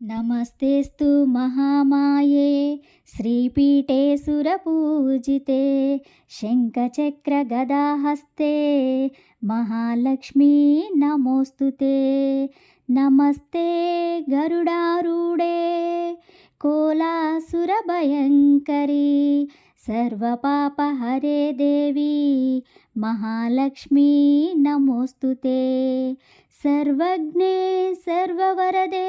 नमस्तेऽस्तु महामाये श्रीपीठे सुरपूजिते शङ्खचक्रगदाहस्ते महालक्ष्मी नमोऽस्तु ते नमस्ते गरुडारूढे कोलासुरभयङ्करी सर्वपापहरे देवी महालक्ष्मी नमोऽस्तु ते सर्वज्ञे सर्ववरदे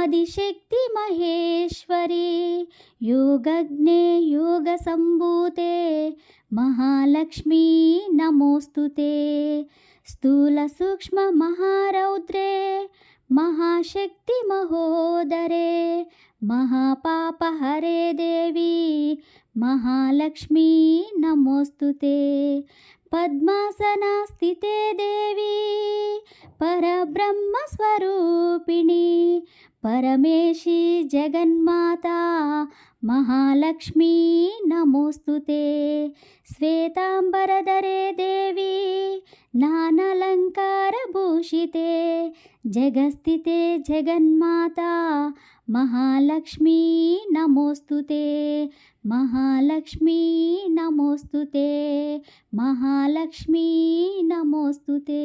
आदिशक्ति महेश्वरी, योगज्ञे योगसम्भूते, महालक्ष्मी नमोऽस्तु ते। स्थूलसूक्ष्ममहारौद्रे महाशक्तिमहोदरे महापापहरे देवी, महालक्ष्मी नमोऽस्तु ते। पद्मासनास्थिते देवी, परब्रह्मस्वरूपिणी పరమేశి జగన్మాత మహాలక్ష్మీ నమోస్తుతే శ్వేతాంబరధరే దేవి నానలంకారభూషితే. జగస్థితే జగన్మాత మహాలక్ష్మీ నమోస్తుతే మహాలక్ష్మీ నమోస్తుతే మహాలక్ష్మీ నమోస్తుతే